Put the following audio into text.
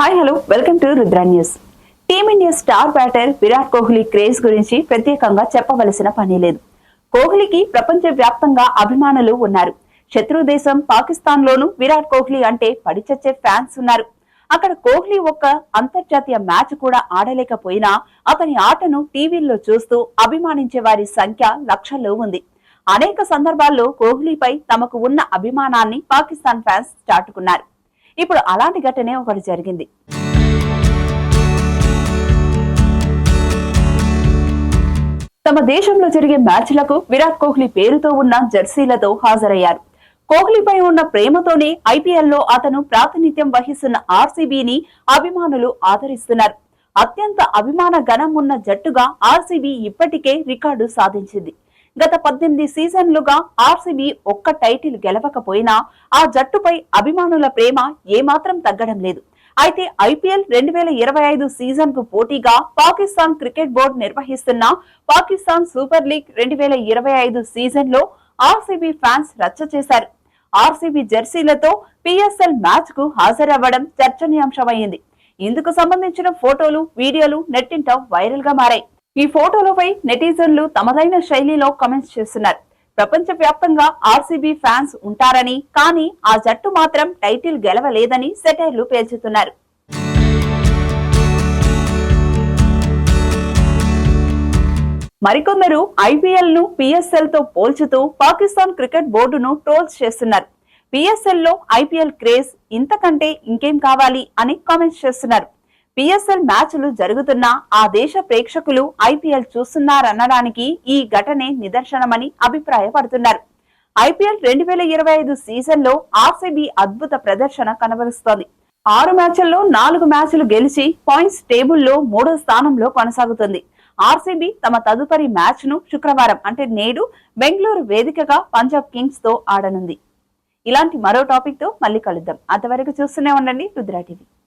Hi hello welcome to Rudra news team India star batter Virat Kohli craze గురించి ప్రత్యేకంగా చెప్పవలసిన పని లేదు. కోహ్లీకి ప్రపంచ వ్యాప్తంగా అభిమానులు ఉన్నారు. శత్రు దేశం పాకిస్తాన్ లోను విరాట్ కోహ్లీ అంటే పడిచచ్చే ఫ్యాన్స్ ఉన్నారు. అక్కడ కోహ్లీ ఒక్క అంతర్జాతీయ మ్యాచ్ కూడా ఆడలేకపోయినా అతని ఆటను టీవీల్లో చూస్తూ అభిమానించే వారి సంఖ్య లక్షల్లో ఉంది. అనేక సందర్భాల్లో కోహ్లీపై తమకు ఉన్న అభిమానాన్ని పాకిస్తాన్ ఫ్యాన్స్ చాటుకున్నారు. ఇప్పుడు అలాంటి ఘటనే ఒకటి జరిగింది. తమ దేశంలో జరిగే మ్యాచ్లకు విరాట్ కోహ్లీ పేరుతో ఉన్న జెర్సీలతో హాజరయ్యారు. కోహ్లీపై ఉన్న ప్రేమతోనే ఐపీఎల్లో అతను ప్రాతినిధ్యం వహిస్తున్న ఆర్సీబీని అభిమానులు ఆదరిస్తున్నారు. అత్యంత అభిమాన గణం ఉన్న జట్టుగా ఆర్సీబీ ఇప్పటికే రికార్డు సాధించింది. గత పద్దెనిమిది సీజన్లుగా ఆర్సీబీ ఒక్క టైటిల్ గెలవకపోయినా ఆ జట్టుపై అభిమానుల ప్రేమ ఏమాత్రం తగ్గడం లేదు. అయితే ఐపీఎల్ రెండు వేల ఇరవై ఐదు సీజన్కు పోటీగా పాకిస్తాన్ క్రికెట్ బోర్డు నిర్వహిస్తున్న పాకిస్తాన్ సూపర్ లీగ్ రెండు వేల ఇరవై ఐదు సీజన్లో ఆర్సీబీ ఫ్యాన్స్ రచ్చ చేశారు. ఆర్సీబీ జెర్సీలతో పిఎస్ఎల్ మ్యాచ్కు హాజరవ్వడం చర్చనీయాంశమైంది. ఇందుకు సంబంధించిన ఫోటోలు వీడియోలు నెట్టింట వైరల్గా మారాయి. ఈ ఫోటోలపై నెటిజన్లు తమదైన శైలిలో కమెంట్స్ చేస్తున్నారు. ప్రపంచ వ్యాప్తంగా ఆర్సీబీ ఫ్యాన్స్ ఉంటారని కానీ ఆ జట్టు మాత్రం టైటిల్ గెలవలేదని సెటైర్లు పేల్చుతున్నారు మరికొందరు ఐపీఎల్ను పిఎస్ఎల్తో పోల్చుతూ పాకిస్తాన్ క్రికెట్ బోర్డును ట్రోల్స్ చేస్తున్నారు. పిఎస్ఎల్లో ఐపీఎల్ క్రేజ్ ఇంతకంటే ఇంకేం కావాలి అని కామెంట్స్ చేస్తున్నారు. పిఎస్ఎల్ మ్యాచ్లు జరుగుతున్నా ఆ దేశ ప్రేక్షకులు ఐపీఎల్ చూస్తున్నారనడానికి ఈ ఘటనే నిదర్శనమని అభిప్రాయపడుతున్నారు. ఐపీఎల్ రెండు వేల ఇరవై ఐదు సీజన్లో ఆర్సీబీ అద్భుత ప్రదర్శన కనబరుస్తోంది. ఆరు మ్యాచ్ల్లో నాలుగు మ్యాచ్లు గెలిచి పాయింట్స్ టేబుల్లో మూడో స్థానంలో కొనసాగుతుంది. ఆర్సీబీ తమ తదుపరి మ్యాచ్ను శుక్రవారం అంటే నేడు బెంగళూరు వేదికగా పంజాబ్ కింగ్స్తో ఆడనుంది. ఇలాంటి మరో టాపిక్తో మళ్ళీ కలుద్దాం. అంతవరకు చూస్తూనే ఉండండి రుద్రా టీవీ.